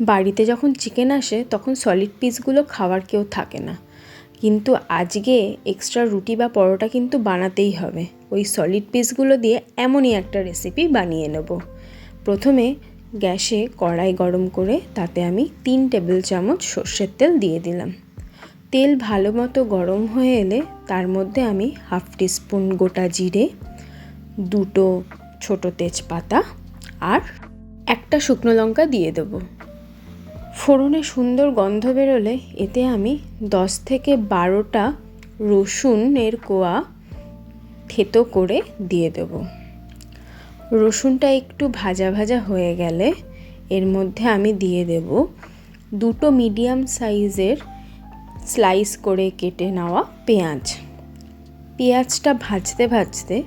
বাড়িতে যখন চিকেন আসে, তখন সলিড পিসগুলো খাওয়ার কেউ থাকে না। কিন্তু আজকে এক্সট্রা রুটি বা পরোটা কিন্তু বানাতেই হবে। ওই সলিড পিসগুলো দিয়ে এমনই একটা রেসিপি বানিয়ে নেব। প্রথমে গ্যাসে কড়াই গরম করে তাতে আমি তিন টেবিল চামচ সর্ষের তেল দিয়ে দিলাম। তেল ভালো মতো গরম হয়ে এলে তার মধ্যে আমি হাফ টিস্পুন গোটা জিরে, দুটো ছোট তেজপাতা আর একটা শুকনো লঙ্কা দিয়ে দেবো। ফোড়নে সুন্দর গন্ধ বেরোলে এতে আমি দশ থেকে বারোটা রসুনের কোয়া থেতো করে দিয়ে দেব। রসুনটা একটু ভাজা ভাজা হয়ে গেলে এর মধ্যে আমি দিয়ে দেব দুটো মিডিয়াম সাইজের স্লাইস করে কেটে নেওয়া পেঁয়াজ। পেঁয়াজটা ভাজতে ভাজতে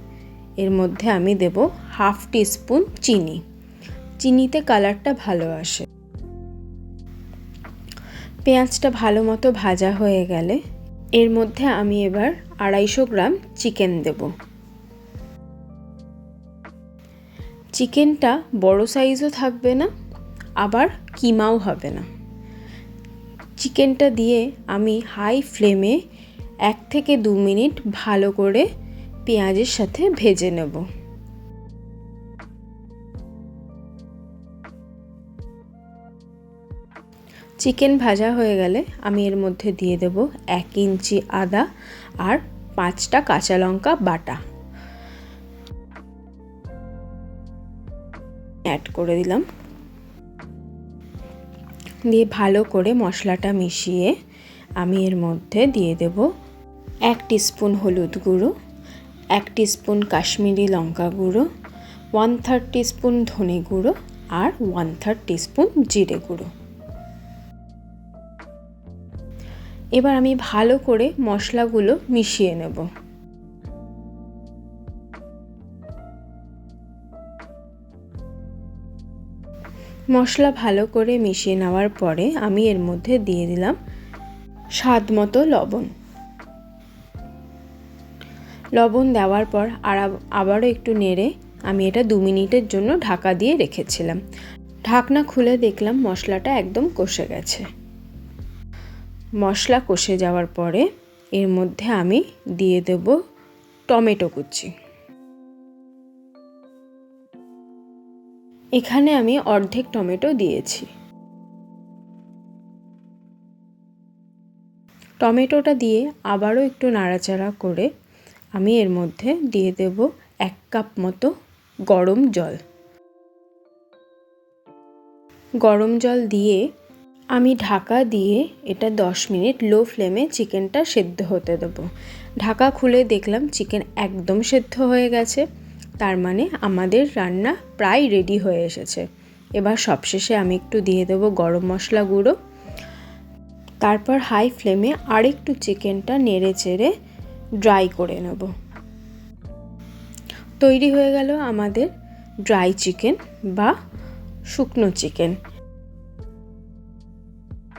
এর মধ্যে আমি দেব হাফ টিস্পুন চিনি। চিনিতে কালারটা ভালো আসে। পেঁয়াজটা ভালো মতো ভাজা হয়ে গেলে এর মধ্যে আমি এবার আড়াইশো গ্রাম চিকেন দেব। চিকেনটা বড় সাইজও থাকবে না, আবার কিমাও হবে না। চিকেনটা দিয়ে আমি হাই ফ্লেমে এক থেকে দু মিনিট ভালো করে পেঁয়াজের সাথে ভেজে নেব। চিকেন ভাজা হয়ে গেলে আমি এর মধ্যে দিয়ে দেব এক ইঞ্চি আদা আর পাঁচটা কাঁচা লঙ্কা বাটা। অ্যাড করে দিলাম। দিয়ে ভালো করে মশলাটা মিশিয়ে আমি এর মধ্যে দিয়ে দেব এক স্পুন হলুদ গুঁড়ো, এক স্পুন কাশ্মীরি লঙ্কা গুঁড়ো ওয়ান থার্ড স্পুন ধনে গুঁড়ো আর ওয়ান থার্ড স্পুন জিরে গুঁড়ো। এবার আমি ভালো করে মশলাগুলো মিশিয়ে নেব। মশলা ভালো করে মিশিয়ে নেওয়ার পরে আমি এর মধ্যে দিয়ে দিলাম স্বাদ মতো লবণ। লবণ দেওয়ার পর আর আবারও একটু নেড়ে আমি এটা দু মিনিটের জন্য ঢাকা দিয়ে রেখেছিলাম। ঢাকনা খুলে দেখলাম মশলাটা একদম কষে গেছে। মশলা কষে যাওয়ার পরে এর মধ্যে আমি দিয়ে দেব টমেটো কুচি। এখানে আমি অর্ধেক টমেটো দিয়েছি। টমেটোটা দিয়ে আবারও একটু নাড়াচাড়া করে আমি এর মধ্যে দিয়ে দেব এক কাপ মতো গরম জল। গরম জল দিয়ে আমি ঢাকা দিয়ে এটা দশ মিনিট লো ফ্লেমে চিকেনটা সেদ্ধ হতে দেবো। ঢাকা খুলে দেখলাম চিকেন একদম সেদ্ধ হয়ে গেছে। তার মানে আমাদের রান্না প্রায় রেডি হয়ে এসেছে। এবার সবশেষে আমি একটু দিয়ে দেবো গরম মশলা গুঁড়ো। তারপর হাই ফ্লেমে আরেকটু চিকেনটা নেড়ে চেড়ে ড্রাই করে নেব। তৈরি হয়ে গেল আমাদের ড্রাই চিকেন বা শুকনো চিকেন